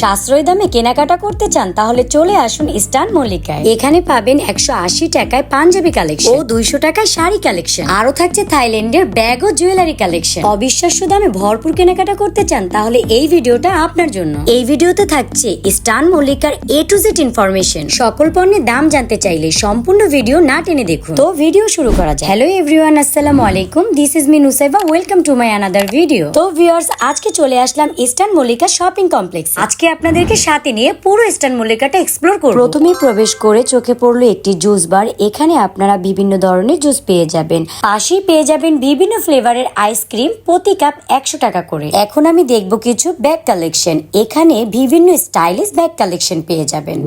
সাশ্রয় দামে কেনাকাটা করতে চান তাহলে চলে আসুন ইস্টার্ন মল্লিকায়। এখানে পাবেন একশো আশি টাকায় পাঞ্জাবি কালেকশন ও দুইশো টাকায় শাড়ি কালেকশন। আরও থাকছে থাইল্যান্ডের ব্যাগ ও জুয়েলারি কালেকশন। অবিশ্বাস্য দামে ভরপুর কেনাকাটা করতে চান তাহলে এই ভিডিওটা আপনার জন্য। এই ভিডিওতে থাকছে ইস্টার্ন মল্লিকার এ টু জেড ইনফরমেশন সকল পণ্যের দাম জানতে চাইলে সম্পূর্ণ ভিডিও না টেনে দেখুন। তো ভিডিও শুরু করা যায় হ্যালো এভরিওয়ান আসসালামু আলাইকুম। This is me Nusaiba welcome to my another video তো ভিউয়ার্স আজকে চলে আসলাম ইস্টার্ন মল্লিকা শপিং কমপ্লেক্স আজকে আপনাদেরকে সাথে নিয়ে পুরো ইস্টার্ন মল্লিকাটা এক্সপ্লোর করব। প্রথমেই প্রবেশ করে চোখে পড়ল একটি জুস বার এখানে আপনারা বিভিন্ন ধরনের জুস পেয়ে যাবেন। পাশেই পেয়ে যাবেন বিভিন্ন ফ্লেভারের আইসক্রিম প্রতি কাপ একশো টাকা করে। এখন আমি দেখব কিছু ব্যাগ কালেকশন এখানে বিভিন্ন স্টাইলিশ ব্যাগ কালেকশন পেয়ে যাবেন।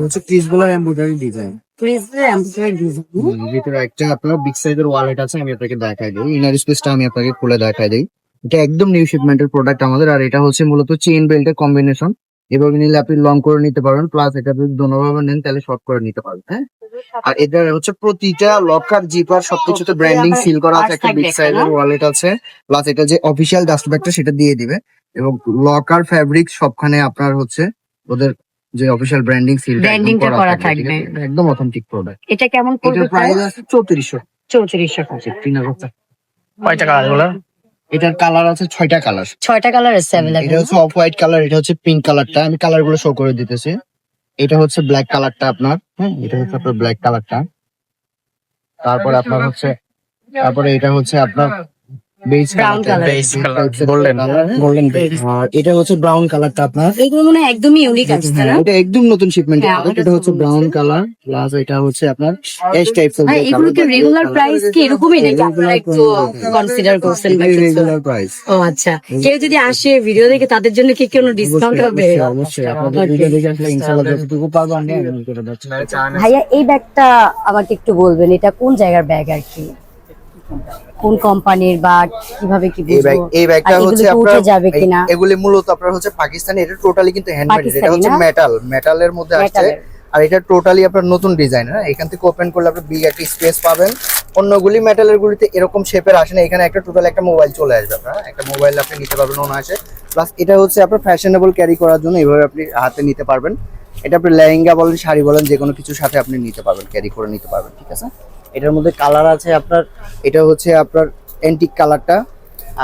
ডিজাইন ভিতরে একটা আপনার বিগ সাইজের ওয়ালেট আছে আমি আপনাকে দেখাই দিই। ইনার স্পেসটা আমি আপনাকে খুলে দেখাই দিই। এটা একদম নিউ শিপমেন্টের প্রোডাক্ট আমাদের আর এটা হচ্ছে মূলত চেইন বেল্টের কম্বিনেশন এভাবে নিলে আপনি লং করে নিতে পারবেন প্লাস এটা যদি দোনোভাবে নেন তাহলে শর্ট করে নিতে পারবেন হ্যাঁ? আর এটা হচ্ছে প্রতিটা লকার জিপার সবকিছুতে ব্র্যান্ডিং সিল করা আছে একটা বিগ সাইজের ওয়ালেট আছে প্লাস এটা যে অফিসিয়াল ডাস্ট ব্যাগটা সেটা দিয়ে দিবে এবং লকার ফ্যাব্রিক সবখানে আপনার হচ্ছে ওদের যে অফিসিয়াল ব্র্যান্ডিং সিল Branding টা করা থাকবে। একদম অথেন্টিক প্রোডাক্ট এটা কেমন এটার পড়বে প্রাইস আছে চৌত্রিশশো। চৌত্রিশশো। টাকা তিন হাজার কয়টা কালারগুলো এটার কালার আছে ছয়টা কালার ছয়টা কালার আছে এটা হচ্ছে অফ হোয়াইট কালার এটা হচ্ছে পিঙ্ক কালারটা আমি কালারগুলো শো করে দিতেছি। এটা হচ্ছে ব্ল্যাক কালারটা আপনার। হ্যাঁ এটা হচ্ছে আপনার ব্ল্যাক কালারটা তারপরে আপনার হচ্ছে তারপরে এটা হচ্ছে আপনার বেজ. গোল্ডেন আর এটা হচ্ছে ব্রাউন কালারটা আপনার। এগুলো মনে হয় একদমই ইউনিক আসছে না? হ্যাঁ, এটা একদম নতুন শিপমেন্ট হ্যাঁ, এটা হচ্ছে ব্রাউন কালার প্লাস এটা হচ্ছে আপনার এস টাইপস ভাই এগুলো কি রেগুলার প্রাইস কি এরকমই নাকি? আপনারা একটু কনসিডার করছেন বা রেগুলার প্রাইস ও আচ্ছা। কেউ যদি আসে ভিডিও দেখে তাদের জন্য কি কোনো ডিসকাউন্ট হবে? অবশ্যই আপনাদের ভিডিও দেখে আসলে ইনশাআল্লাহ যতটুকু পারব আমি আমি করে দিচ্ছি ভাইয়া এই ব্যাগটা আমাকে একটু বলবেন এটা কোন জায়গার ব্যাগ আর কি? কোন কোম্পানির বা কীভাবে কি এই বুঝব? এই ব্যাগটা হচ্ছে আপনার যাবে কিনা? এগুলি মূলত আপনার হচ্ছে পাকিস্তানি এটা টোটালি কিন্তু হ্যান্ডমেড এটা হচ্ছে মেটাল মেটালের মধ্যে আসছে। আর এটা টোটালি আপনার নতুন ডিজাইন হ্যাঁ? এখান থেকে ওপেন করলে আপনি বিগ একটা স্পেস পাবেন। অন্যগুলি মেটালের গুলিতে এরকম শেপের আসে না। এখানে একটা টোটাল একটা মোবাইল চলে আসবে আপনার হ্যাঁ? একটা মোবাইল আপনি নিতে পারবেন অনায়াসে। প্লাস এটা হচ্ছে আপনার ফ্যাশনেবল ক্যারি করার জন্য এইভাবে আপনি হাতে নিতে পারবেন। এটা আপনি লেহেঙ্গা বলেন শাড়ি বলেন যে কোনো কিছুর সাথে আপনি নিতে পারবেন ক্যারি করে নিতে পারবেন ঠিক আছে? এটার মধ্যে কালার আছে আপনার এটা হচ্ছে আপনার অ্যান্টিক কালারটা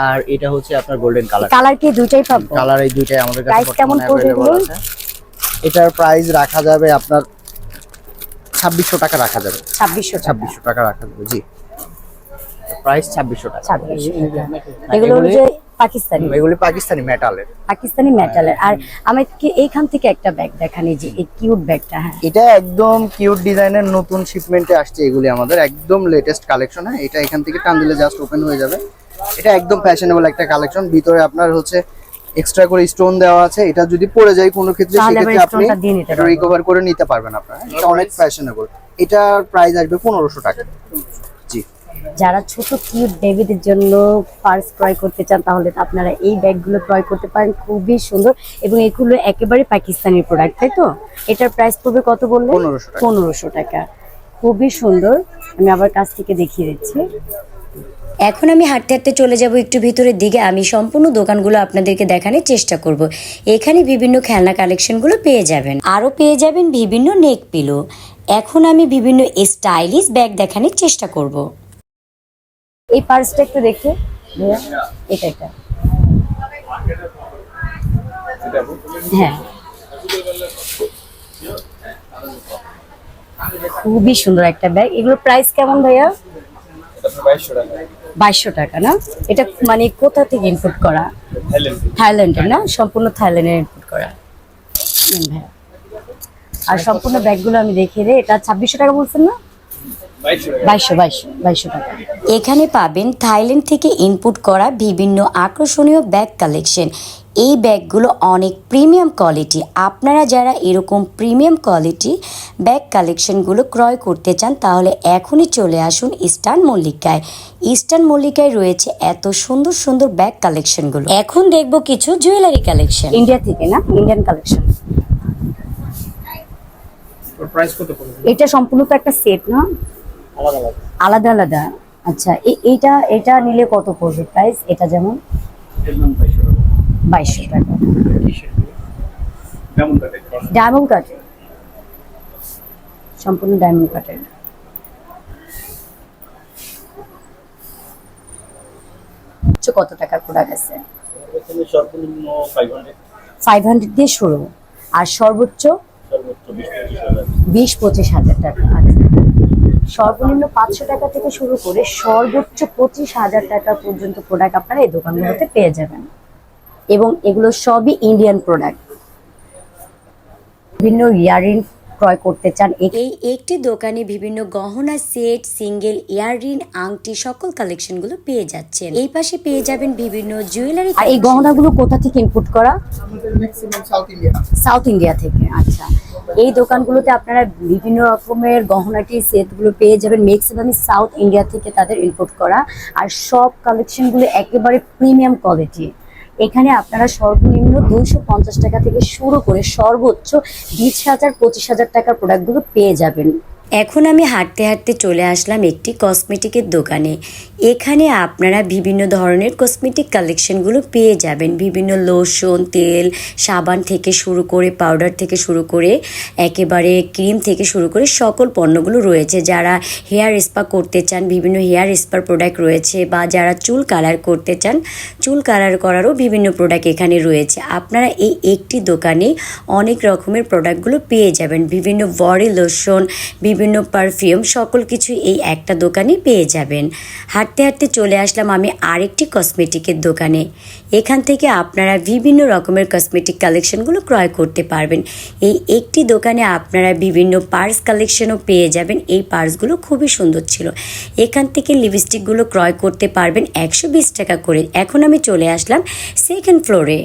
আর এটা হচ্ছে আপনার গোল্ডেন কালার কালার কি দুইটাই পাবো? কালার এই দুইটাই আমাদের কাছে প্রাইস কেমন আছে। এটার প্রাইস রাখা যাবে আপনার ছাব্বিশশো টাকা রাখা যাবে। ছাব্বিশশো ছাব্বিশশো টাকা রাখা যাবে জি। প্রাইস ছাব্বিশশো টাকা। এগুলো যে পাকিস্তানি। এগুলি পাকিস্তানি মেটালের পাকিস্তানি মেটালের আর আমাকে এইখান থেকে একটা ব্যাগ দেখান যে এই কিউট ব্যাগটা হ্যাঁ। এটা একদম কিউট ডিজাইনের নতুন শিপমেন্টে আসছে এগুলি আমাদের একদম লেটেস্ট কালেকশন হ্যাঁ। এটা এখান থেকে টান দিলে জাস্ট ওপেন হয়ে যাবে। এটা একদম ফ্যাশনেবল একটা কালেকশন ভিতরে আপনার হচ্ছে এক্সট্রা করে স্টোন দেওয়া আছে। এটা যদি পড়ে যায় কোনো ক্ষেত্রে সেক্ষেত্রে আপনি রিকভার করে নিতে পারবেন আপনারা। এটা অনেক ফ্যাশনেবল এটার প্রাইস আসবে পনেরোশো টাকা। যারা ছোট কিউট বেবিদের জন্য পার্স ক্রয় করতে চান তাহলে আপনারা এই ব্যাগগুলো ক্রয় করতে পারেন। খুবই সুন্দর এবং এগুলো একেবারে পাকিস্তানি প্রোডাক্ট তাই তো? এটার প্রাইস পড়বে কত বললেন? পনেরোশো টাকা। পনেরোশো টাকা। খুবই সুন্দর। আমি আবার কাছ থেকে দেখিয়ে দিচ্ছি। এখন আমি হাঁটতে হাঁটতে চলে যাব একটু ভিতরের দিকে। আমি সম্পূর্ণ দোকানগুলো আপনাদেরকে দেখানোর চেষ্টা করব। এখানে বিভিন্ন খেলনা কালেকশনগুলো পেয়ে যাবেন। আরও পেয়ে যাবেন বিভিন্ন নেক পিলো এখন আমি বিভিন্ন স্টাইলিশ ব্যাগ দেখানোর চেষ্টা করব। এই পার্সটা একটু দেখে এটা এটা হ্যাঁ। খুবই সুন্দর একটা ব্যাগ। এগুলোর প্রাইস কেমন ভাইয়া? বাইশশো টাকা না? এটা মানে কোথা থেকে ইনপুট করা? থাইল্যান্ডের। না? সম্পূর্ণ থাইল্যান্ডের ইনপুট করা। আর সম্পূর্ণ ব্যাগগুলো আমি দেখিয়ে দিই। এটা ছাব্বিশশো টাকা বলছেন না? বাইশশো বাইশশো বাইশশো টাকা। এখানে পাবেন থাইল্যান্ড থেকে ইনপুট করা বিভিন্ন আকর্ষণীয় ব্যাগ কালেকশন। এই ব্যাগগুলো অনেক প্রিমিয়াম কোয়ালিটি। আপনারা যারা এরকম প্রিমিয়াম কোয়ালিটি ব্যাগ কালেকশনগুলো ক্রয় করতে চান তাহলে এখনই চলে আসুন ইস্টার্ন মল্লিকায়। ইস্টার্ন মল্লিকায় রয়েছে এত সুন্দর সুন্দর ব্যাগ কালেকশনগুলো। এখন দেখব কিছু জুয়েলারি কালেকশন। ইন্ডিয়া থেকে না? Indian collection. প্রাইস কত পড়বে? এটা সম্পূর্ণ তো একটা সেট না? আলাদা আলাদা। আচ্ছা এ- এইটা এটা নিলে কত পড়বে প্রাইস এটা যেমন? বাইশশো টাকা। ডায়মন্ড কাটের সম্পূর্ণ ডায়মন্ড কাটের উচ্চ কত টাকার প্রোডাক্ট আছে ফাইভ হান্ড্রেড দিয়ে শুরু। আর সর্বোচ্চ? সর্বোচ্চ বিশ পঁচিশ হাজার। বিশ পঁচিশ হাজার টাকা। আচ্ছা। সর্বনিম্ন পাঁচশো টাকা থেকে শুরু করে সর্বোচ্চ পঁচিশ হাজার টাকা পর্যন্ত প্রোডাক্ট আপনারা এই দোকানগুলোতে পেয়ে যাবেন। এবং এগুলো সবই ইন্ডিয়ান প্রোডাক্ট বিভিন্ন ইয়ারিং ক্রয় করতে চান এই একটি দোকানে বিভিন্ন গহনা সেট সিঙ্গেল ইয়াররিং আংটি সকল কালেকশনগুলো পেয়ে যাচ্ছেন। এই পাশে পেয়ে যাবেন বিভিন্ন জুয়েলারি আর এই গহনাগুলো কোথা থেকে ইনপুট করা? সাউথ ইন্ডিয়া সাউথ ইন্ডিয়া থেকে আচ্ছা। এই দোকানগুলোতে আপনারা বিভিন্ন রকমের গহনাটি, সেটগুলো পেয়ে যাবেন ম্যাক্সিমামই সাউথ ইন্ডিয়া থেকে তাদের ইম্পোর্ট করা। আর সব কালেকশনগুলো একেবারে প্রিমিয়াম কোয়ালিটি এখানে আপনারা সর্বনিম্ন দুইশো পঞ্চাশ টাকা থেকে শুরু করে সর্বোচ্চ বিশ হাজার, পঁচিশ হাজার টাকার প্রোডাক্টগুলো পেয়ে যাবেন। এখন আমি হাঁটতে হাঁটতে চলে আসলাম একটি কসমেটিকের দোকানে। এখানে আপনারা বিভিন্ন ধরনের কসমেটিক কালেকশনগুলো পেয়ে যাবেন। বিভিন্ন লোশন, তেল, সাবান থেকে শুরু করে পাউডার থেকে শুরু করে, একেবারে ক্রিম থেকে শুরু করে সকল পণ্যগুলো রয়েছে। যারা হেয়ার স্পা করতে চান, বিভিন্ন হেয়ার স্পার প্রোডাক্ট রয়েছে বা যারা চুল কালার করতে চান, চুল কালার করারও বিভিন্ন প্রোডাক্ট এখানে রয়েছে। আপনারা এই একটি দোকানে অনেক রকমের প্রোডাক্টগুলো পেয়ে যাবেন। বিভিন্ন বডি, লোশন, বিভিন্ন পারফিউম সকল কিছু এই একটা দোকানে পেয়ে যাবেন। হাঁটতে হাঁটতে চলে আসলাম আমি আরেকটি কসমেটিকের দোকানে। এখান থেকে আপনারা বিভিন্ন রকমের কসমেটিক কালেকশনগুলো ক্রয় করতে পারবেন। এই একটি দোকানে আপনারা বিভিন্ন পার্স কালেকশনও পেয়ে যাবেন। এই পার্সগুলো খুবই সুন্দর ছিল। এখান থেকে লিপস্টিকগুলো ক্রয় করতে পারবেন একশো বিশ টাকা করে। এখন আমি চলে আসলাম সেকেন্ড ফ্লোরে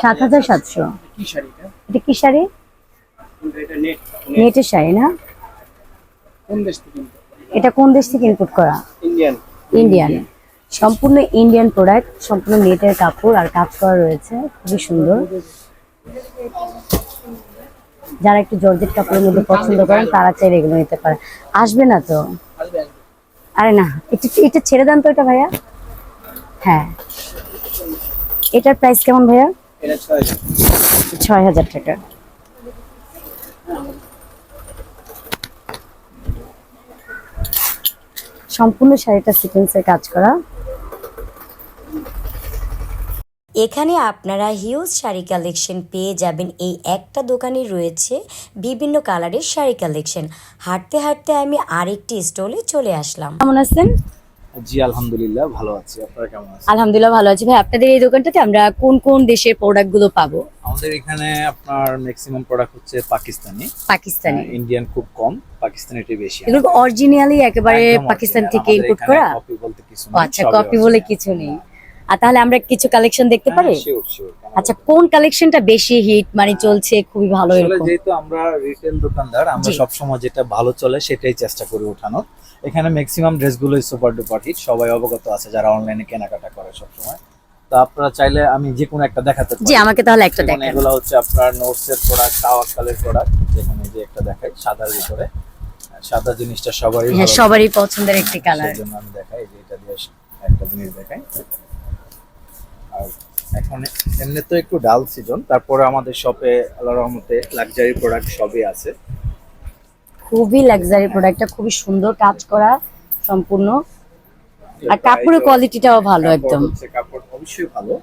সাত হাজার সাতশো। এটা কি শাড়ি? নেটের শাড়ি না? কোন দেশ থেকে এটা কোন দেশ থেকে ইনপুট করা? ইন্ডিয়ান ইন্ডিয়ান সম্পূর্ণ ইন্ডিয়ান প্রোডাক্ট সম্পূর্ণ নেটের কাপড় আর কাজ করা রয়েছে। খুবই সুন্দর। যারা একটু জর্জেট কাপড়ের মধ্যে পছন্দ করেন তারা চাইলে এগুলো নিতে পারে। আসবে না তো? আরে না এটা এটা ছেড়ে দেন তো এটা ভাইয়া। হ্যাঁ। এটার প্রাইস কেমন ভাইয়া? ছয় হাজার টাকা। সম্পূর্ণ শাড়িটা সিকোয়েন্সের কাজ করা। এখানে আপনারা হিউজ শাড়ি কালেকশন পেয়ে যাবেন। এই একটা দোকানে রয়েছে বিভিন্ন কালারের শাড়ি কালেকশন। হাঁটতে হাঁটতে আমি আরেকটি স্টলে চলে আসলাম। কেমন আছেন? জি আলহামদুলিল্লাহ ভালো আছি। আপনারা কেমন আছেন? আলহামদুলিল্লাহ ভালো আছি। ভাই আপনাদের এই দোকানটাতে আমরা কোন কোন দেশের প্রোডাক্টগুলো পাবো? আমাদের এখানে আপনার ম্যাক্সিমাম প্রোডাক্ট হচ্ছে পাকিস্তানি। পাকিস্তানি। ইন্ডিয়ান খুব কম পাকিস্তানিটাই বেশি এগুলো অরিজিনালি একেবারে পাকিস্তান থেকে ইম্পোর্ট করা? কপি বলতে কিছু ও আচ্ছা কপি বলে কিছু নেই। আর তাহলে আমরা কিছু কালেকশন দেখতে পারি? শিওর শিওর আচ্ছা কোন কালেকশনটা বেশি হিট মানে চলছে খুবই ভালো এরকম? যেহেতু আমরা রিটেল দোকানদার আমরা জি। সবসময় যেটা ভালো চলে সেটাই চেষ্টা করি ওঠানোর। এখানে ম্যাক্সিমাম ড্রেসগুলোই সুপার ডুপার হিট সবাই অবগত আছে যারা অনলাইনে কেনাকাটা করে সবসময়। তো আপনারা চাইলে আমি যে কোনো একটা দেখাতে পারি। জি আমাকে তাহলে একটা দেখেন এগুলো হচ্ছে আপনার নোটস এর প্রোডাক্ট তাওয়াক্কালের প্রোডাক্ট যেখানে যে একটা দেখাই সাদার ভিতরে। সাদা জিনিসটা সবারই হ্যাঁ সবারই পছন্দের একটি কালার সেই জন্য আমি দেখাই যে এটা দিয়ে একটা জিনিস দেখাই। আর এখন এমনি তো একটু ডাল সিজন তারপরে আমাদের শপে আল্লাহ রহমতে লাক্সারি প্রোডাক্ট সবই আছে। খুবই লাক্সারি প্রোডাক্টটা খুবই সুন্দর কাজ করা সম্পূর্ণ। আর কাপড়ের কোয়ালিটিটাও ভালো একদম। কাপড় অবশ্যই ভালো।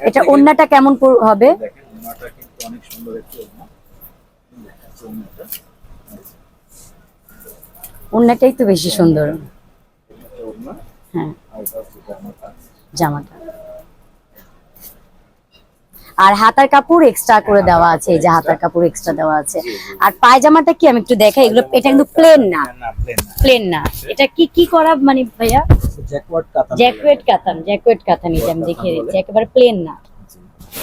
এটা ওন্নাটা কেমন হবে? দেখেন ওনাটা কিন্তু অনেক সুন্দর একটি। দেখাচ্ছি ওন্নাটাই তো বেশি সুন্দর। হ্যাঁ। এটা হচ্ছে জামাটা। আর হাতার কাপড় এক্সট্রা করে দেওয়া আছে এই যে হাতার কাপড় এক্সট্রা দেওয়া আছে। আর পায়জামাটা কি আমি একটু দেখাই? এগুলো এটা কিন্তু প্লেন না। প্লেন না এটা কি কি করা মানে ভাইয়া? জ্যাকওয়ার্ড কাতান। জ্যাকুয়েট কাতান যে আমি দেখিয়ে দিচ্ছি। একেবারে প্লেন না।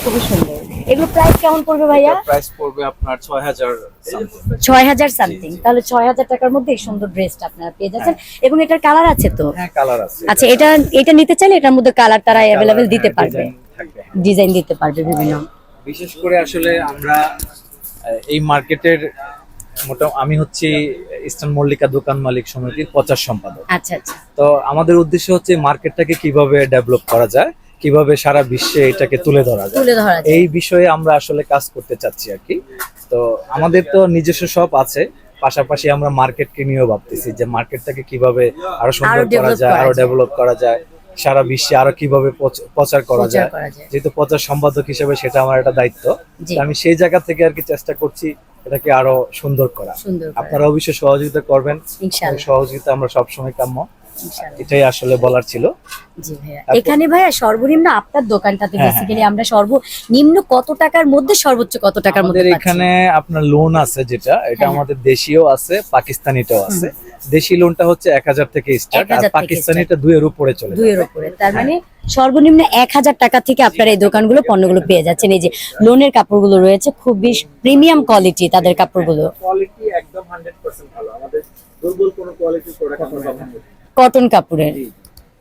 খুবই সুন্দর। এগুলো প্রাইস কেমন পড়বে ভাইয়া? প্রাইস পড়বে আপনার 6000 something। ছয় হাজার সামথিং তাহলে ছয় হাজার টাকার মধ্যে এই সুন্দর ড্রেসটা আপনারা পেয়ে যাচ্ছেন। এবং এটার কালার আছে তো? হ্যাঁ কালার আছে। আচ্ছা এটা এটা নিতে চাইলে এটার মধ্যে কালার তারা অ্যাভেলেবেল Colour, দিতে হ্যাঁ, পারবে। হ্যাঁ। ডিজাইন দিতে পারবে বিভিন্ন। বিশেষ করে আসলে আমরা এই মার্কেটের মোটা আমি হচ্ছি ইস্টার্ন মল্লিকা দোকান মালিক সমিতির প্রচার সম্পাদক। আচ্ছা আচ্ছা। তো আমাদের উদ্দেশ্য হচ্ছে মার্কেটটাকে কীভাবে ডেভেলপ করা যায় কীভাবে সারা বিশ্বে এটাকে তুলে ধরা যায়। তুলে ধরা যায়। এই বিষয়ে আমরা আসলে কাজ করতে চাচ্ছি আর কি। তো আমাদের তো নিজস্ব সব আছে পাশাপাশি আমরা মার্কেটকে নিয়েও ভাবতেছি যে মার্কেটটাকে কীভাবে আরও সুন্দর করা যায় আরও ডেভেলপ করা যায়। সারা বিশ্বে আরও কীভাবে প্রচার করা যায়। যেহেতু প্রচার সম্পাদক হিসেবে সেটা আমার একটা দায়িত্ব। আমি সেই জায়গা থেকে আর কি চেষ্টা করছি এটাকে আরও সুন্দর করা। আপনারা অবশ্যই সহযোগিতা করবেন। সহযোগিতা আমরা সবসময় কাম্য। এটাই আসলে বলার ছিল। জি ভাইয়া। এখানে ভাইয়া সর্বনিম্ন আপনার দোকানটাতে হ্যাঁ, বেসিক্যালি আমরা সর্বনিম্ন কত টাকার মধ্যে সর্বোচ্চ কত টাকার মধ্যে এখানে আপনার লোন আছে যেটা এটা হ্যাঁ। আমাদের দেশীয় আছে পাকিস্তানিটাও আছে। দেশি লোনটা হচ্ছে এক হাজার থেকে স্টার্ট 1000 আর পাকিস্তানিটা দুইয়ের উপরে চলে দুইয়ের উপরে। তার মানে সর্বনিম্ন এক হাজার টাকা থেকে আপনার এই দোকানগুলো পণ্যগুলো পেয়ে যাচ্ছেন। এই যে লোনের কাপড়গুলো রয়েছে খুবই প্রিমিয়াম কোয়ালিটি তাদের কাপড়গুলো। কোয়ালিটি একদম হান্ড্রেড পার্সেন্ট ভালো। আমাদের দুর্বল কোনো কোয়ালিটির প্রোডাক্ট আমরা পাবো না। কটন কাপড়ের।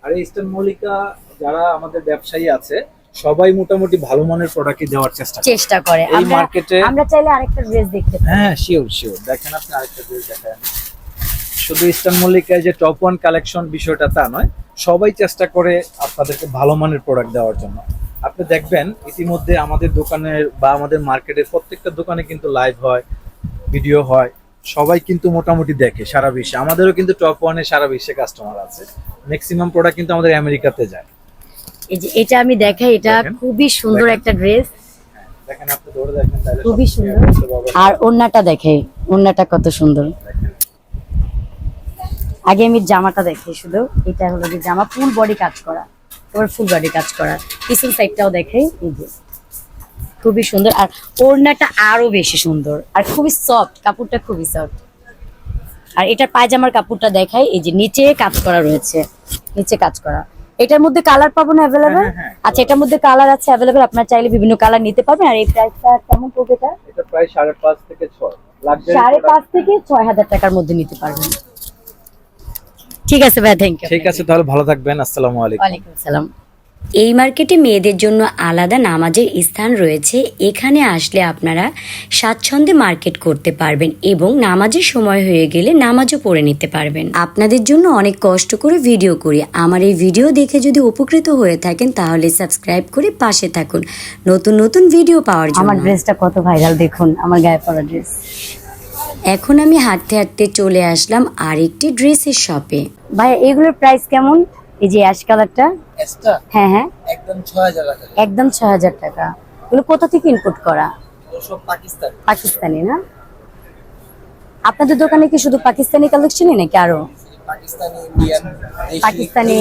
আর ইস্টার্ন মল্লিকা যারা আমাদের ব্যবসায়ী আছে সবাই মোটামুটি ভালো মানের প্রোডাক্টই দেওয়ার চেষ্টা করে। চেষ্টা করে। এই মার্কেটে আমরা চাইলে আরেকটা ড্রেস দেখতে হ্যাঁ শিওর শিওর দেখেন আপনি আরেকটা ড্রেস দেখেন। শুধু ইস্টার্ন মল্লিকায় যে টপ ওয়ান কালেকশন বিষয়টা তা নয় সবাই চেষ্টা করে আপনাদেরকে ভালো মানের প্রোডাক্ট দেওয়ার জন্য। আপনি দেখবেন ইতিমধ্যে আমাদের দোকানের বা আমাদের মার্কেটের প্রত্যেকটা দোকানে কিন্তু লাইভ হয় ভিডিও হয়। সবাই কিন্তু মোটামুটি দেখে সারা বিশ্বে। আমাদেরও কিন্তু টপ ওয়ানে সারা বিশ্বে কাস্টমার আছে। ম্যাক্সিমাম প্রোডাক্ট কিন্তু আমাদের আমেরিকাতে যায়। এই যে এটা আমি দেখাই এটা খুবই সুন্দর একটা ড্রেস দেখেন আপনি ধরে দেখেন তাহলে খুবই সুন্দর। আর ওন্নাটা দেখে ওন্নাটা কত সুন্দর। আগে আমি জামাটা দেখি শুধু। এটা হলো যে জামা ফুল বডি কাজ করা। এবার ফুল বডি কাজ করা। পিছন সাইডটাও দেখাই এই যে। খুবই সুন্দর। আর ওড়নাটা আরও বেশি সুন্দর। আর খুবই সফট কাপড়টা খুবই সফট আর এটার পায়জামার কাপড়টা দেখাই এই যে নিচে কাজ করা রয়েছে। নিচে কাজ করা। এটার মধ্যে কালার পাবো না অ্যাভেলেবেল হ্যাঁ, হ্যাঁ, আচ্ছা এটার মধ্যে কালার আছে অ্যাভেলেবেল আপনার চাইলে বিভিন্ন কালার নিতে পারবেন। আর এই প্রাইসটা কেমন পড়বে এটা? এটা প্রায় সাড়ে পাঁচ থেকে ছয়। Luxury সাড়ে পাঁচ থেকে ছয় হাজার টাকার মধ্যে নিতে পারবেন। ঠিক আছে ভাই থ্যাংক ইউ ঠিক আছে তাহলে ভালো থাকবেন। আসসালামু আলাইকুম। ওয়ালাইকুম সালাম এই মার্কেটে মেয়েদের জন্য আলাদা নামাজের স্থান রয়েছে। এখানে আসলে আপনারা স্বাচ্ছন্দ্যে মার্কেট করতে পারবেন এবং নামাজের সময় হয়ে গেলে নামাজও পড়ে নিতে পারবেন। আপনাদের জন্য অনেক কষ্ট করে ভিডিও করি। আমার এই ভিডিও দেখে যদি উপকৃত হয়ে থাকেন তাহলে সাবস্ক্রাইব করে পাশে থাকুন। নতুন নতুন ভিডিও পাওয়ার জন্য। আমার ড্রেসটা কত ভাইরাল দেখুন আমার গায়ে পরা ড্রেস। এখন আমি হাঁটতে হাঁটতে চলে আসলাম আরেকটি ড্রেসের শপে। ভাই এগুলোর প্রাইস কেমন? এই যে অ্যাশ কালারটা হ্যাঁ হ্যাঁ। একদম ছয় হাজার টাকা। একদম ছ হাজার টাকা। এগুলো কোথা থেকে ইনপুট করা? সব পাকিস্তান। পাকিস্তানি না? আপনাদের দোকানে কি শুধু পাকিস্তানি কালেকশনই নাকি আরও? পাকিস্তানি ইন্ডিয়ান পাকিস্তানি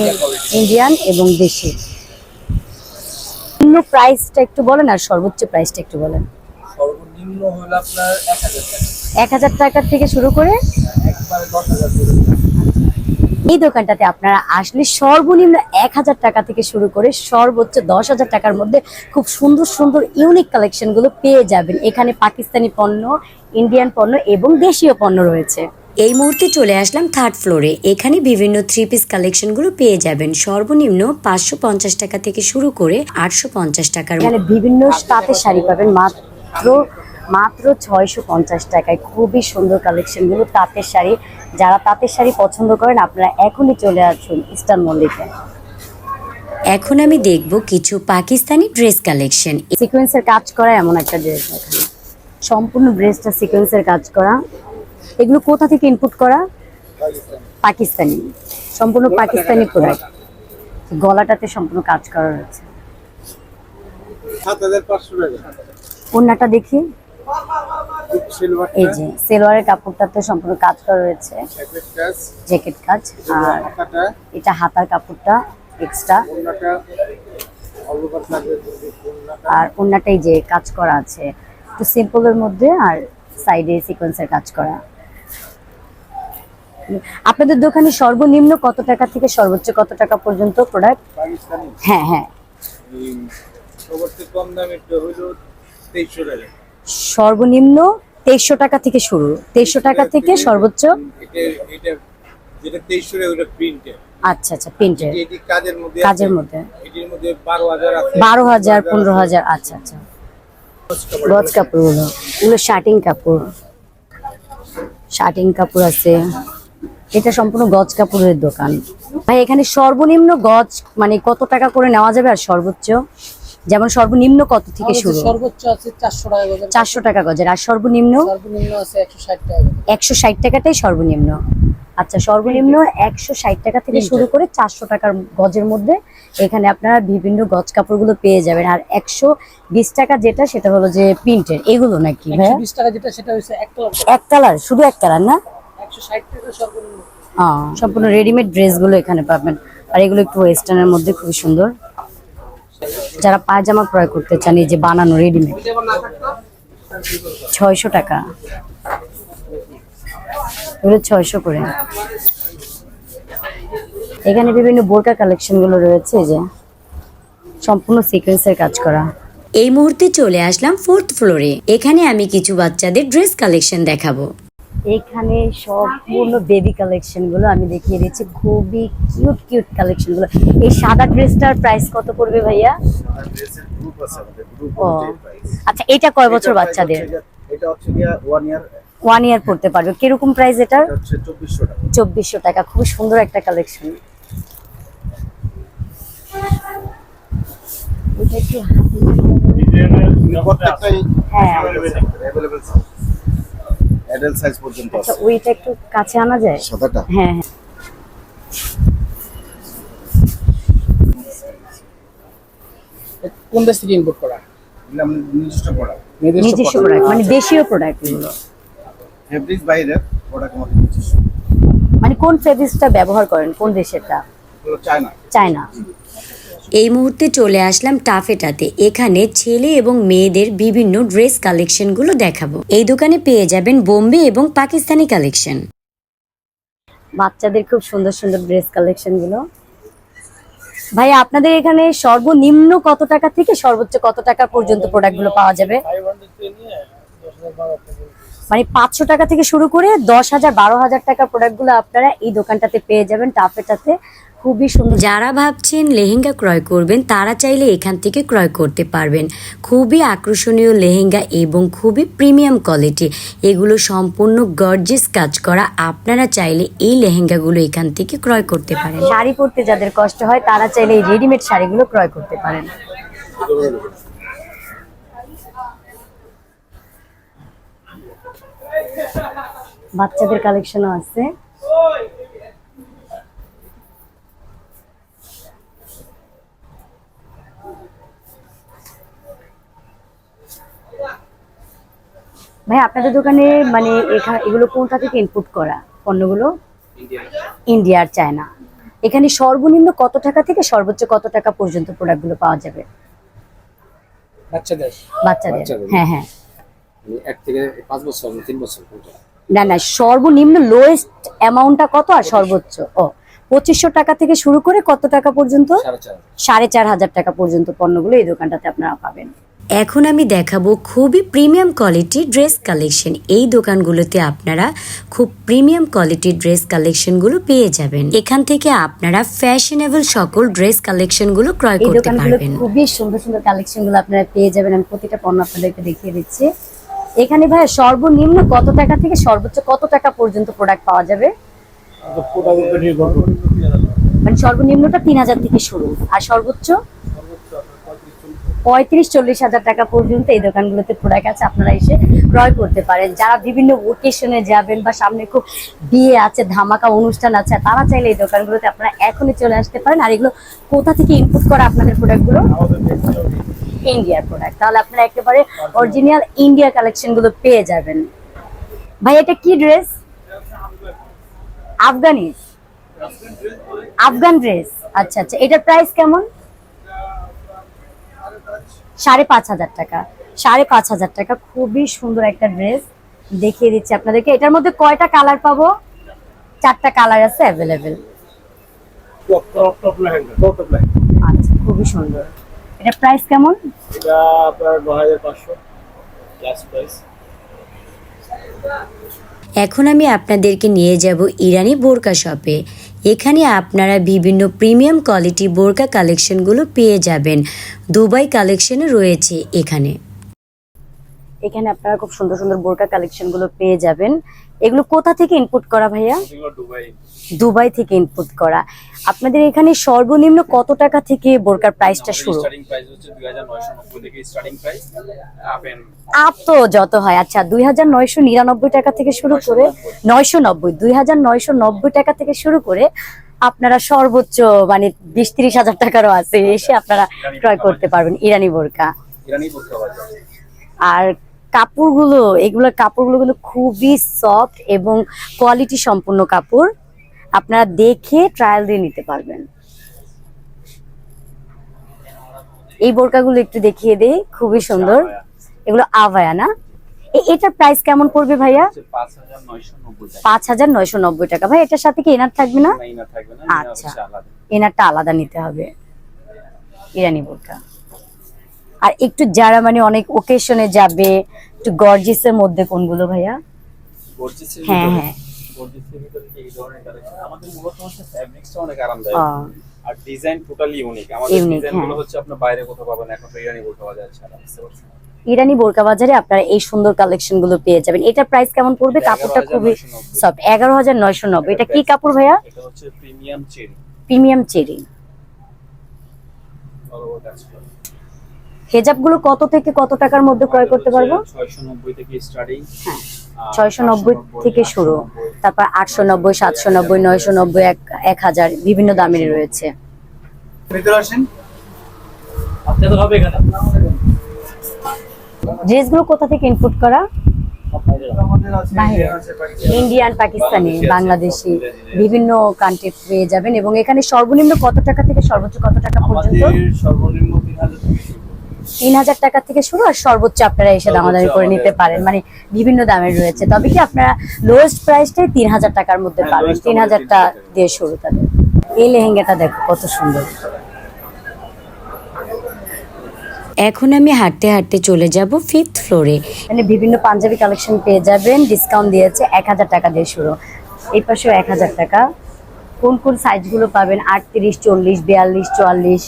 ইন্ডিয়ান এবং দেশি। নিম্ন প্রাইসটা একটু বলেন আর সর্বোচ্চ প্রাইসটা একটু বলেন। সর্বনিম্ন হলো আপনার এক হাজার টাকা। এক হাজার টাকার থেকে শুরু করে একবার দশ হাজার করে এই দোকানটাতে আপনারা আসলে সর্বনিম্ন এক হাজার টাকা থেকে শুরু করে সর্বোচ্চ দশ হাজার টাকার মধ্যে খুব সুন্দর সুন্দর ইউনিক কালেকশনগুলো পেয়ে যাবেন। এখানে পাকিস্তানি পণ্য ইন্ডিয়ান পণ্য এবং দেশীয় পণ্য রয়েছে। এই মুহূর্তে চলে আসলাম থার্ড ফ্লোরে এখানে বিভিন্ন থ্রি পিস কালেকশনগুলো পেয়ে যাবেন। সর্বনিম্ন পাঁচশো পঞ্চাশ টাকা থেকে শুরু করে আটশো পঞ্চাশ টাকার এখানে বিভিন্ন তাঁতের শাড়ি পাবেন মাত্র মাত্র ছয়শো পঞ্চাশ টাকায়। খুবই সুন্দর কালেকশনগুলো তাঁতের শাড়ি। যারা তাঁতের শাড়ি পছন্দ করেন আপনারা এখনই চলে আসুন ইস্টার্ন মল্লিকে। এখন আমি দেখব কিছু পাকিস্তানি ড্রেস কালেকশন। সিকোয়েন্সের কাজ করা এমন একটা ড্রেস এখানে সম্পূর্ণ ড্রেসটা সিকোয়েন্সের কাজ করা। এগুলো কোথা থেকে ইনপুট করা? পাকিস্তানি। সম্পূর্ণ পাকিস্তানি প্রোডাক্ট গলাটাতে সম্পূর্ণ কাজ করা রয়েছে। ওড়নাটা দেখি এই যে সেলোয়ারের কাপড়টাতে সম্পূর্ণ কাজ করা রয়েছে। জ্যাকেট কাজ। আর এটা হাতার কাপড়টা এক্সট্রা আর ওড়নাটাই যে কাজ করা আছে একটু সিম্পলের মধ্যে আর সাইডে সিকোয়েন্সের কাজ করা। আপনাদের দোকানে সর্বনিম্ন কত টাকা থেকে সর্বোচ্চ কত টাকা পর্যন্ত প্রোডাক্ট হ্যাঁ হ্যাঁ। সবচেয়ে কম দামের হইল তেইশশো টাকা। সর্বনিম্ন তেইশশো টাকা থেকে শুরু। তেইশশো টাকা থেকে সর্বোচ্চ আচ্ছা আচ্ছা প্রিন্টের কাজের মধ্যে বারো হাজার পনেরো হাজার আচ্ছা আচ্ছা। গজ এগুলো শার্টিং কাপড়। শার্টিং কাপড় আছে। এটা সম্পূর্ণ গজ কাপড়ের দোকান। ভাই এখানে সর্বনিম্ন গজ মানে কত টাকা করে নেওয়া যাবে আর সর্বোচ্চ? যেমন সর্বনিম্ন কত থেকে শুরু? সর্বোচ্চ আছে চারশো টাকা গজের চারশো টাকা গজের। আর সর্বনিম্ন? সর্বনিম্ন আছে একশো ষাট টাকা গজের। একশো ষাট টাকাটাই সর্বনিম্ন। আচ্ছা সর্বনিম্ন একশো ষাট টাকা থেকে শুরু করে চারশো টাকার গজের মধ্যে এখানে আপনারা বিভিন্ন গজ কাপড়গুলো পেয়ে যাবেন। আর একশো বিশ টাকা যেটা সেটা হলো যে প্রিন্টের। এগুলো নাকি একশো ভাইয়া? বিশ টাকা যেটা সেটা হচ্ছে এক কালার এক কালার? শুধু এক কালার না? একশো ষাট টাকা সর্বনিম্ন। সম্পূর্ণ রেডিমেড ড্রেসগুলো এখানে পাবেন। আর এগুলো একটু ওয়েস্টার্নের মধ্যে খুবই সুন্দর। যারা পায়জামা ক্রয় করতে চান, এই যে বানানো রেডিমেড ছয়শো টাকা। ছয়শো করে। এখানে বিভিন্ন বোরকা কালেকশনগুলো রয়েছে যে। সম্পূর্ণ সিকোয়েন্সের কাজ করা। এই মুহূর্তে চলে আসলাম ফোর্থ ফ্লোরে এখানে আমি কিছু বাচ্চাদের ড্রেস কালেকশন দেখাবো। এখানে সম্পূর্ণ বেবি কালেকশনগুলো আমি দেখিয়ে দিচ্ছি। খুবই কিউট কিউট কালেকশনগুলো। এই সাদা ড্রেসটার প্রাইস কত পড়বে ভাইয়া? ও আচ্ছা এটা কয় বছর বাচ্চাদের? এটা হচ্ছে ওয়ান ইয়ার ওয়ান ইয়ার পড়তে পারবে। কীরকম প্রাইস এটার? চব্বিশশো টাকা। খুব সুন্দর একটা কালেকশন হ্যাঁ। অ্যাডাল্ট সাইজ পর্যন্ত আচ্ছা আছে। ওইটা একটু কাছে আনা যায়? সাদাটা? হ্যাঁ হ্যাঁ। কোন দেশ থেকে ইম্পোর্ট করা? নিজস্ব প্রোডাক্ট নিজস্ব প্রোডাক্ট মানে দেশীয় প্রোডাক্ট এগুলো। ফেব্রিক বাইরের প্রোডাক্ট আমাদের নিজস্ব। মানে কোন ফেব্রিক্সটা ব্যবহার করেন? কোন দেশেরটা? চায়না চায়না এই মুহূর্তে চলে আসলাম টাফেটাতে এখানে ছেলে এবং মেয়েদের বিভিন্ন ড্রেস কালেকশনগুলো দেখাবো। এই দোকানে পেয়ে যাবেন বোম্বে এবং পাকিস্তানি কালেকশন। বাচ্চাদের খুব সুন্দর সুন্দর ড্রেস কালেকশনগুলো ভাই, আপনাদের এখানে সর্বনিম্ন কত টাকা থেকে সর্বোচ্চ কত টাকা পর্যন্ত প্রোডাক্টগুলো পাওয়া যাবে? মানে পাঁচশো টাকা থেকে শুরু করে দশ হাজার, বারো হাজার টাকার প্রোডাক্টগুলো আপনারা এই দোকানটাতে পেয়ে যাবেন টাফেটাতে খুবই সুন্দর। যারা ভাবছেন লেহেঙ্গা ক্রয় করবেন, তারা চাইলে এখান থেকে ক্রয় করতে পারবেন। খুবই আকর্ষণীয় লেহেঙ্গা এবং খুবই প্রিমিয়াম কোয়ালিটি। এগুলো সম্পূর্ণ গর্জিয়াস কাজ করা। আপনারা চাইলে এই লেহেঙ্গাগুলো এখান থেকে ক্রয় করতে পারেন। শাড়ি পরতে যাদের কষ্ট হয়, তারা চাইলে এই রেডিমেড শাড়িগুলো ক্রয় করতে পারেন। বাচ্চাদের কালেকশনও আছে। ভাই আপনাদের দোকানে মানে এখানে এগুলো কোনটা থেকে ইনপুট করা? পণ্যগুলো? ইন্ডিয়ার। চায়না। এখানে সর্বনিম্ন কত টাকা থেকে সর্বোচ্চ কত টাকা পর্যন্ত প্রোডাক্টগুলো পাওয়া যাবে? বাচ্চাদের। হ্যাঁ হ্যাঁ। মানে এক থেকে পাঁচ বছর মানে তিন বছর না না সর্বনিম্ন লোয়েস্ট অ্যামাউন্টটা কত আর সর্বোচ্চ? ও পঁচিশশো টাকা থেকে শুরু করে কত টাকা পর্যন্ত? সাড়ে চার হাজার টাকা পর্যন্ত পণ্যগুলো এই দোকানটাতে আপনারা পাবেন। এখন আমি দেখাবো খুবই প্রিমিয়াম কোয়ালিটির ড্রেস কালেকশন এই দোকানগুলোতে আপনারা খুব প্রিমিয়াম কোয়ালিটির ড্রেস কালেকশনগুলো পেয়ে যাবেন। এখান থেকে আপনারা ফ্যাশনেবল সকল ড্রেস কালেকশনগুলো ক্রয় করতে পারবেন। খুবই সুন্দর সুন্দর কালেকশনগুলো আপনারা পেয়ে যাবেন। আমি প্রতিটা পণ্য আপনাদেরকে দেখিয়ে দিচ্ছি। এখানে ভাই সর্বনিম্ন কত টাকা থেকে সর্বোচ্চ কত টাকা পর্যন্ত প্রোডাক্ট পাওয়া যাবে? মানে সর্বনিম্নটা তিন হাজার থেকে শুরু। আর সর্বোচ্চ? পঁয়ত্রিশ, চল্লিশ হাজার টাকা পর্যন্ত এই দোকানগুলোতে প্রোডাক্ট আছে। আপনারা এসে ক্রয় করতে পারেন। যারা বিভিন্ন ওকেশনে যাবেন বা সামনে খুব বিয়ে আছে, ধামাকা অনুষ্ঠান আছে, তারা চাইলে এই দোকানগুলোতে আপনারা এখনই চলে আসতে পারেন। আর এগুলো কোথা থেকে ইনপুট করা আপনাদের প্রোডাক্টগুলো ইন্ডিয়ার প্রোডাক্ট তাহলে আপনারা একেবারে অরিজিনাল ইন্ডিয়া কালেকশনগুলো পেয়ে যাবেন। ভাই, এটা কি ড্রেস আফগানি। আফগান ড্রেস আচ্ছা আচ্ছা। এটার প্রাইস কেমন? সাড়ে পাঁচ হাজার টাকা। সাড়ে পাঁচ হাজার টাকা খুবই সুন্দর একটা ড্রেস দেখিয়ে দিচ্ছি আপনাদেরকে। এটার মধ্যে কয়টা কালার পাবো? চারটা কালার আছে অ্যাভেলেবেল। আচ্ছা খুবই সুন্দর। এটা প্রাইস কেমন? এটা আপনার ন হাজার পাঁচশো। প্লাস প্রাইস এখন আমি আপনাদেরকে নিয়ে যাব ইরানি বোরকা শপে। এখানে আপনারা বিভিন্ন প্রিমিয়াম কোয়ালিটি বোরকা কালেকশনগুলো পেয়ে যাবেন। দুবাই কালেকশনে রয়েছে এখানে। এখানে আপনারা খুব সুন্দর সুন্দর বোরকা কালেকশনগুলো পেয়ে যাবেন। এগুলো কোথা থেকে ইনপুট করা ভাইয়া? দুবাই থেকে ইনপুট করা। আপনাদের এখানে সর্বনিম্ন কত টাকা থেকে বোরকার প্রাইসটা শুরু? স্টার্টিং প্রাইস হচ্ছে 2990 থেকে স্টার্টিং প্রাইস আপ তো যত হয়। আচ্ছা দুই হাজার নয়শো নিরানব্বই টাকা থেকে শুরু করে নয়শো নব্বই দুই হাজার নয়শো নব্বই টাকা থেকে শুরু করে আপনারা সর্বোচ্চ মানে বিশ ত্রিশ হাজার টাকারও আছে এসে আপনারা ক্রয় করতে পারবেন ইরানি বোরকা। আর কাপড়গুলো এগুলো কাপড়গুলো কিন্তু খুবই সফট এবং কোয়ালিটি সম্পূর্ণ কাপড়। আপনারা দেখে ট্রায়াল দিয়ে নিতে পারবেন। এই বোরকাগুলো একটু দেখিয়ে দেই খুবই সুন্দর। এগুলো আভায়া না? এটার প্রাইস কেমন পড়বে ভাইয়া? হচ্ছে 5990 টাকা। পাঁচ হাজার নয়শো নব্বই টাকা। ভাই এটার সাথে কি এনার থাকবে না? আচ্ছা। আচ্ছা এনারটা আলাদা নিতে হবে। ইরানি বোরকা। আর একটু যারা মানে অনেক ওকেশনে যাবে একটু গর্জিসের মধ্যে কোনগুলো ভাইয়া? হ্যাঁ হ্যাঁ। গর্জিসের ভিতরে এই ধরনের কালেকশন আমাদের মূলত হচ্ছে ফ্যাব্রিক্সটা অনেক আরামদায়ক। আর ডিজাইন টোটালি ইউনিক আমাদের Unique, ডিজাইনগুলো হ্যাঁ। হচ্ছে আপনার বাইরে কোথাও পাবেন এখন ইরানি বোরকা বাজার ছাড়া ইরানি বোরকা বাজারে আপনারা এই সুন্দর কালেকশনগুলো পেয়ে যাবেন। এটার প্রাইস কেমন পড়বে? কাপড়টা খুবই 11,990 সফট এগারো হাজার নয়শো নব্বই। এটা কি কাপড় ভাইয়া? এটা হচ্ছে premium cherry premium cherry all over কাজ করা হেজাবগুলো কত থেকে কত টাকার মধ্যে ক্রয় করতে পারব? 690 থেকে স্টার্টিং হ্যাঁ ছয়শো নব্বই থেকে শুরু। তারপর আটশো নব্বই সাতশো নব্বই নয়শো নব্বই এক এক হাজার বিভিন্ন দামের রয়েছে। ভিতরে আসেন। আপনাদের হবে এখানে। ড্রেসগুলো কোথা থেকে ইনপুট করা? ইন্ডিয়ান পাকিস্তানি। বাংলাদেশি। বিভিন্ন কান্ট্রি পেয়ে যাবেন। এবং এখানে সর্বনিম্ন কত টাকা থেকে সর্বোচ্চ কত টাকা পর্যন্ত? সর্বনিম্ন 3000 থেকে শুরু। তিন হাজার টাকা থেকে শুরু আর সর্বোচ্চ আপনারা এসে দামাদামি করে নিতে পারেন। মানে বিভিন্ন দামের রয়েছে। তবে কি আপনারা লোয়েস্ট প্রাইসটাই তিন হাজার টাকার মধ্যে হ্যাঁ, পাবেন। তিন হাজারটা 3000 টাকা। দিয়ে শুরু তাদের। এই লেহেঙ্গাটা দেখো কত সুন্দর। এখন আমি হাঁটতে হাঁটতে চলে যাব ফিফথ ফ্লোরে মানে বিভিন্ন পাঞ্জাবি কালেকশন পেয়ে যাবেন। ডিসকাউন্ট দিয়েছে এক হাজার টাকা দিয়ে শুরু। এই পাশেও এক হাজার টাকা। কোন কোন সাইজগুলো পাবেন? আটত্রিশ চল্লিশ বিয়াল্লিশ চুয়াল্লিশ।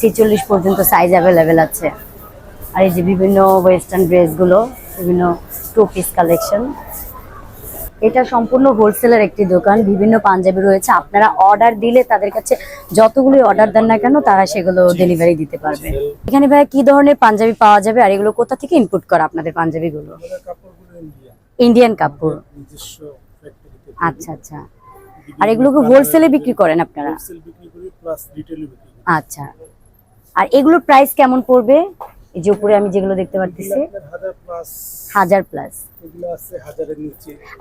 ছিচল্লিশ পর্যন্ত সাইজ অ্যাভেলেবেল আছে। আর এই যে বিভিন্ন ওয়েস্টার্ন ড্রেসগুলো বিভিন্ন টু পিস কালেকশন এটা সম্পূর্ণ হোলসেলের একটি দোকান বিভিন্ন পাঞ্জাবি রয়েছে। আপনারা অর্ডার দিলে তাদের কাছে যতগুলোই অর্ডার দেন না কেন তারা সেগুলো ডেলিভারি দিতে পারবে। এখানে ভাই কি ধরনের পাঞ্জাবি পাওয়া যাবে আর এগুলো কোথা থেকে ইনপুট করা আপনাদের পাঞ্জাবিগুলো? ইন্ডিয়ান কাপড়। আচ্ছা আচ্ছা। আর এগুলোকে হোলসেলে বিক্রি করেন আপনারা? আচ্ছা। আর এগুলোর প্রাইস কেমন পড়বে? এই যে উপরে আমি যেগুলো দেখতে পাচ্ছি হাজার প্লাস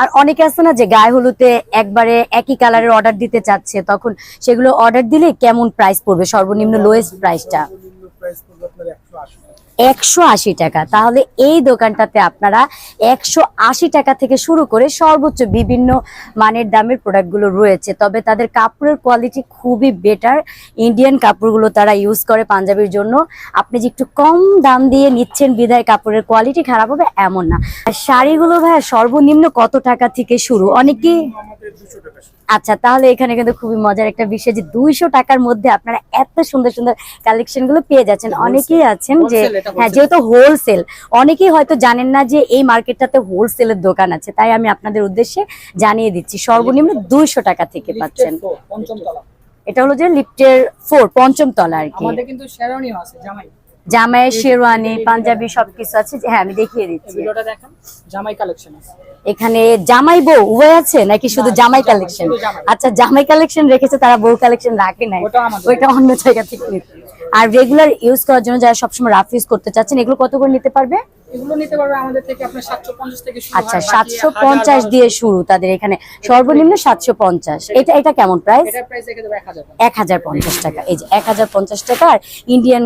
আর অনেকে আছে না যে গায়ে হলুদে একবারে একই কালারের অর্ডার দিতে চাচ্ছে তখন সেগুলো অর্ডার দিলে কেমন প্রাইস পড়বে? সর্বনিম্ন লোয়েস্ট প্রাইসটা প্রাইস পড়বে আপনার একশো আশি টাকা। তাহলে এই দোকানটাতে আপনারা একশো আশি টাকা থেকে শুরু করে সর্বোচ্চ বিভিন্ন মানের দামের প্রোডাক্টগুলো রয়েছে। তবে তাদের কাপড়ের কোয়ালিটি খুবই বেটার। ইন্ডিয়ান কাপড়গুলো তারা ইউজ করে পাঞ্জাবির জন্য। আপনি যে একটু কম দাম দিয়ে নিচ্ছেন বিদায় কাপড়ের কোয়ালিটি খারাপ হবে এমন না। আর শাড়িগুলো ভাইয়া সর্বনিম্ন কত টাকা থেকে শুরু? অনেকেই আচ্ছা তাহলে এখানে কিন্তু খুবই মজার একটা বিষয় যে দুইশো টাকার মধ্যে আপনারা এত সুন্দর সুন্দর কালেকশনগুলো পেয়ে যাচ্ছেন। অনেকেই আছেন যে হ্যাঁ যেহেতু হোলসেল অনেকেই হয়তো জানেন না যে এই মার্কেটটাতে হোলসেলের দোকান আছে তাই আমি আপনাদের উদ্দেশ্যে জানিয়ে দিচ্ছি। সর্বনিম্ন দুইশো টাকা থেকে পাচ্ছেন। এটা হলো যে লিফটের ফোর পঞ্চম তলা আর কি। আমাদের কিন্তু শেরানিও আছে জামাই। জামাই শেরওয়ানি পাঞ্জাবি সবকিছু আছে। হ্যাঁ আমি দেখিয়ে দিচ্ছি। ভিডিওটা দেখেন জামাই কালেকশন আছে। এখানে জামাই বউ উভয় আছে? নাকি শুধু জামাই কালেকশন আচ্ছা জামাই কালেকশন রেখেছে তারা বউ কালেকশন রাখে নাই। ওটা ওইটা অন্য জায়গা থেকে আর রেগুলার ইউজ করার জন্য যারা সবসময় রাফ ইউজ করতে চাচ্ছেন এগুলো কত করে নিতে পারবে? এগুলো নিতে পারবে আমাদের থেকে আপনার সাতশো পঞ্চাশ থেকে শুরু আচ্ছা হয়। দিয়ে শুরু তাদের এখানে। সর্বনিম্ন সাতশো পঞ্চাশ। এটা এটা কেমন প্রাইস টাকা। টাকা। এই যে আর ইন্ডিয়ান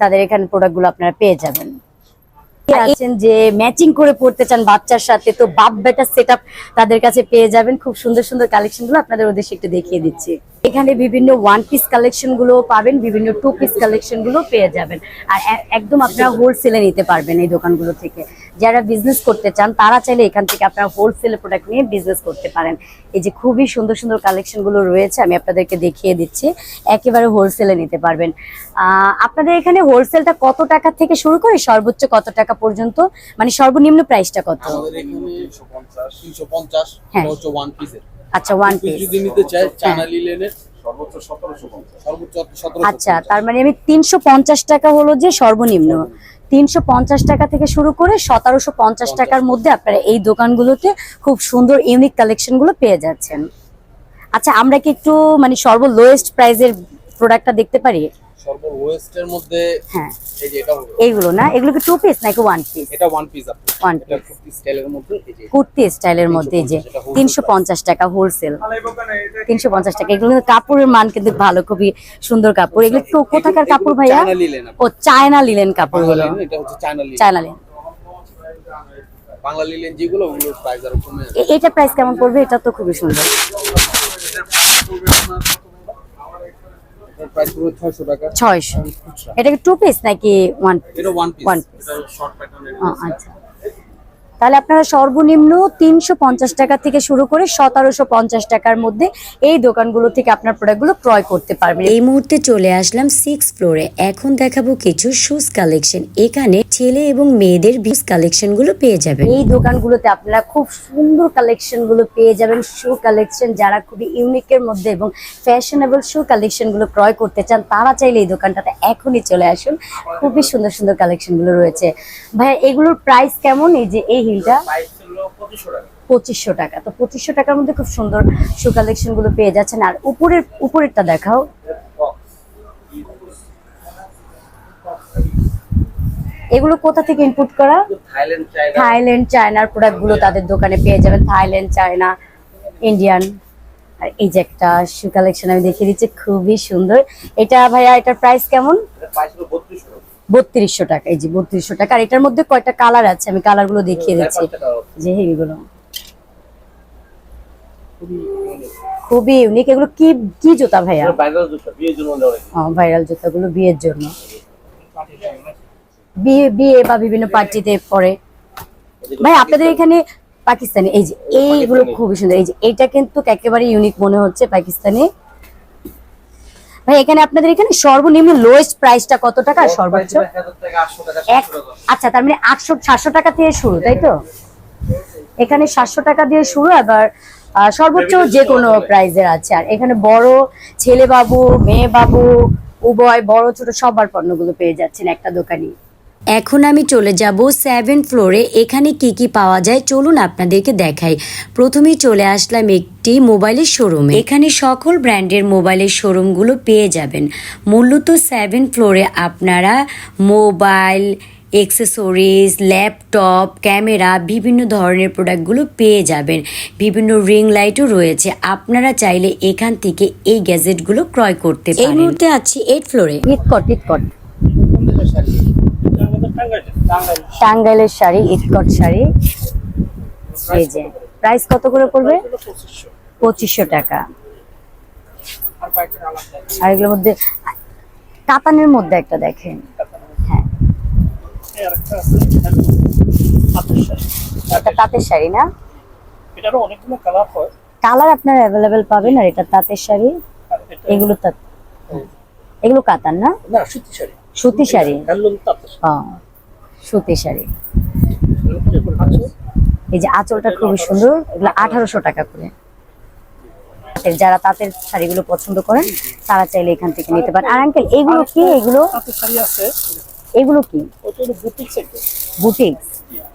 তাদের এখানে আপনারা পেয়ে যাবেন। আছেন যে ম্যাচিং করে পড়তে চান বাচ্চার সাথে তো বাপ বেটার সেট তাদের কাছে পেয়ে যাবেন। খুব সুন্দর সুন্দর কালেকশনগুলো আপনাদের উদ্দেশ্যে একটু দেখিয়ে দিচ্ছি। এখানে বিভিন্ন ওয়ান পিস কালেকশনগুলো পাবেন বিভিন্ন টু পিস কালেকশনগুলো পেয়ে যাবেন। আর একদম আপনারা হোলসেলে নিতে পারবেন এই দোকানগুলো থেকে। যারা বিজনেস করতে চান তারা চাইলে এখান থেকে আপনারা হোলসেল প্রোডাক্ট নিয়ে বিজনেস করতে পারেন। এই যে খুবই সুন্দর সুন্দর কালেকশনগুলো রয়েছে আমি আপনাদেরকে দেখিয়ে দিচ্ছি। একেবারে হোলসেলে নিতে পারবেন। আহ, আপনাদের এখানে হোলসেলটা কত টাকা থেকে শুরু করে সর্বোচ্চ কত টাকা পর্যন্ত? মানে সর্বনিম্ন প্রাইসটা কত? হ্যাঁ। আচ্ছা ওয়ান পিস যদি নিতে চাই চানালি সতেরোশো আচ্ছা তার মানে আমি তিনশো পঞ্চাশ টাকা হলো যে সর্বনিম্ন। তিনশো পঞ্চাশ টাকা থেকে শুরু করে সতেরোশো পঞ্চাশ টাকার মধ্যে আপনারা এই দোকানগুলোতে খুব সুন্দর ইউনিক কালেকশনগুলো পেয়ে যাচ্ছেন। আচ্ছা আমরা কি একটু মানে সর্ব লোয়েস্ট প্রাইজের প্রোডাক্টটা দেখতে পারি? সর্ব ওয়েস্টের মধ্যে হ্যাঁ। এই যে এটা হবে। এইগুলো না? এগুলো কি টু পিস নাকি ওয়ান পিস এটা ওয়ান পিস আপনি ওয়ান এটা কুর্তি স্টাইলের মধ্যে এই যে কুর্তি স্টাইলের মধ্যে এই যে 350 তিনশো পঞ্চাশ টাকা হোলসেল তিনশো পঞ্চাশ টাকা। এগুলো কিন্তু কাপড়ের মান কিন্তু ভালো খুবই সুন্দর কাপড়। এগুলো একটু কোথাকার কাপড় ভাইয়া? ও চায়না লিলেন কাপড় এটা হচ্ছে China linen China linen Bangla linen যেগুলো ওগুলোর প্রাইস আরও কমে এ- এটা প্রাইস কেমন পড়বে? এটা তো খুবই সুন্দর। এটার প্রাইস পুরো ছয়শো টাকা। এটা কি টু পিস নাকি ওয়ান এটা ওয়ান পিস One এটা শর্ট প্যাটার্নের আচ্ছা। তাহলে আপনারা সর্বনিম্ন তিনশো পঞ্চাশ টাকা থেকে শুরু করে সতেরোশো পঞ্চাশ টাকার মধ্যে এই দোকানগুলো থেকে আপনার প্রোডাক্টগুলো ক্রয় করতে পারবেন। এই মুহূর্তে চলে আসলাম সিক্স ফ্লোরে এখন দেখাবো কিছু শুজ কালেকশন এখানে ছেলে এবং মেয়েদের বিউজ কালেকশনগুলো পেয়ে যাবেন। এই দোকানগুলোতে আপনারা খুব সুন্দর কালেকশনগুলো পেয়ে যাবেন। শু কালেকশন যারা খুবই ইউনিকের মধ্যে এবং ফ্যাশনেবল শু কালেকশনগুলো ক্রয় করতে চান তারা চাইলে এই দোকানটাতে এখনই চলে আসুন। খুবই সুন্দর সুন্দর কালেকশনগুলো রয়েছে। ভাইয়া এগুলোর প্রাইস কেমন? এই যে এই হিলটা পঁচিশশো টাকা। তো পঁচিশশো টাকার মধ্যে খুব সুন্দর শু কালেকশনগুলো পেয়ে যাচ্ছেন। আর উপরের উপরেরটা দেখাও। এগুলো কোথা থেকে ইনপুট করা? থাইল্যান্ড চায়নার প্রোডাক্টগুলো তাদের দোকানে পেয়ে যাবেন। Thailand China Indian. আর এই যে একটা শু কালেকশন আমি দেখিয়ে দিচ্ছি খুবই সুন্দর। এটা ভাইয়া এটার প্রাইস কেমন? বত্রিশশো টাকা এই যে বত্রিশশো টাকা। আর এটার মধ্যে কয়টা কালার আছে? আমি কালারগুলো দেখিয়ে দিচ্ছি। যে হিলগুলো খুবই ইউনিক এগুলো কি কি জুতা ভাইয়া? ভাইরাল জুতাগুলো বিয়ের জন্য। বিয়ে বিয়ে বা বিভিন্ন পার্টিতে পরে। ভাই আপনাদের এখানে পাকিস্তানি এই যে এইগুলো খুবই সুন্দর। এই যে এটা কিন্তু একেবারে ইউনিক মনে হচ্ছে পাকিস্তানি। ভাই এখানে আপনাদের এখানে সর্বনিম্ন লোয়েস্ট প্রাইসটা কত টাকা? সর্বোচ্চ? আচ্ছা তার মানে আটশো সাতশো টাকা থেকে শুরু তাই তো? এখানে সাতশো টাকা দিয়ে শুরু আবার সর্বোচ্চ যে কোনো প্রাইজের আছে। আর এখানে বড় ছেলে বাবু মেয়ে বাবু উভয় বড় ছোট সবার পণ্যগুলো পেয়ে যাচ্ছেন একটা দোকানে। এখন আমি চলে যাব সেভেন ফ্লোরে এখানে কি কি পাওয়া যায়? চলুন আপনাদেরকে দেখাই। প্রথমেই চলে আসলাম একটি মোবাইলের শোরুমে এখানে সকল ব্র্যান্ডের মোবাইলের শোরুমগুলো পেয়ে যাবেন। মূলত সেভেন ফ্লোরে আপনারা মোবাইল এক্সেসরিজ ল্যাপটপ ক্যামেরা বিভিন্ন ধরনের প্রোডাক্টগুলো পেয়ে যাবেন। বিভিন্ন রিং লাইটও রয়েছে। আপনারা চাইলে এখান থেকে এই গ্যাজেটগুলো ক্রয় করতে পারেন। এই মুহূর্তে আছি এইট ফ্লোরে ইটকট ইটকট টাঙ্গাইলের শাড়ি ইটকট শাড়ি। এই যে প্রাইস কত করে পড়বে? পঁচিশশো টাকা। আর এগুলোর মধ্যে কাতানের মধ্যে একটা দেখেন। হ্যাঁ। এটা তাঁতের শাড়ি না? এটারও অনেকগুলো কালার হয়। কালার আপনার অ্যাভেলেবেল পাবেন আর এটা তাঁতের শাড়ি। এগুলো তাঁত। এগুলো কাতান না? না সুতি শাড়ি। সুতি শাড়ি। হ্যাঁ সুতি শাড়ি। এই যে আঁচলটা খুবই সুন্দর এগুলো আঠারোশো টাকা করে। যারা তাঁতের শাড়িগুলো পছন্দ করেন তারা চাইলে এখান থেকে নিতে পারেন। আর আঙ্কেল এগুলো কি? এগুলো? শাড়ি আছে। এগুলো কি? বুটিক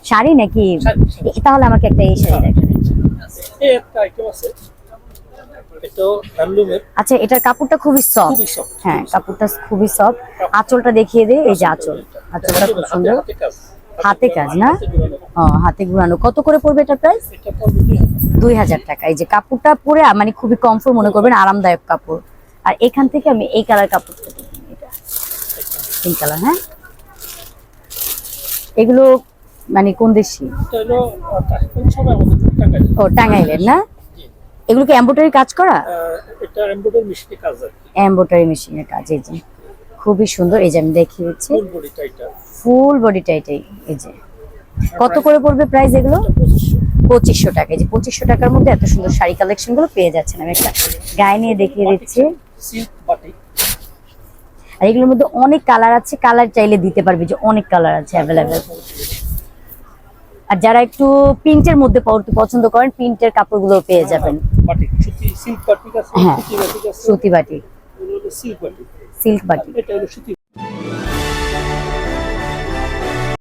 শাড়ি নাকি? তাহলে আমাকে একটা এই শাড়ি দেখেন এই একটা আইটেম আছে এটা হ্যান্ডলুমের আচ্ছা এটার কাপড়টা খুবই সফট হ্যাঁ কাপড়টা খুবই সফট আঁচলটা দেখিয়ে দে এই যে আঁচল। আঁচলটা খুব সুন্দর। হাতে কাজ না? ও হাতে ঘুরানো কত করে পড়বে এটা প্রাইস দুই হাজার। টাকা। এই যে কাপড়টা পরে মানে খুবই কমফোর্ট মনে করবেন আরামদায়ক কাপড়। আর এখান থেকে আমি এই কালার কাপড়টা এটা। কালার হ্যাঁ? এগুলো মানে কোন দেশি? ও টাঙ্গাইলের না? এগুলো কি এম্ব্রয়ডারি কাজ করা? এটা এমব্রয়ডারি মেশিনে কাজ আর কি। এম্বোটারি মেশিনের কাজ এই যে। খুবই সুন্দর এই যে আমি দেখিয়েছি ফুল বডিটা এটা ফুল বডিটা এটাই এই যে। কত করে পড়বে প্রাইস এগুলো? পঁচিশশো। টাকা। এই যে পঁচিশশো টাকার মধ্যে এত সুন্দর শাড়ি কালেকশনগুলো পেয়ে যাচ্ছেন। আমি একটা গায়ে নিয়ে দেখিয়ে দিচ্ছি। আর এগুলোর মধ্যে অনেক কালার আছে। কালার চাইলে দিতে পারবে যে অনেক কালার আছে অ্যাভেলেবেল আর যারা একটু প্রিন্টের মধ্যে পড়তে পছন্দ করেন প্রিন্টের কাপড়গুলো পেয়ে যাবেন। বাটিক আছে হ্যাঁ। সুতি বাটি সিল্ক বাটি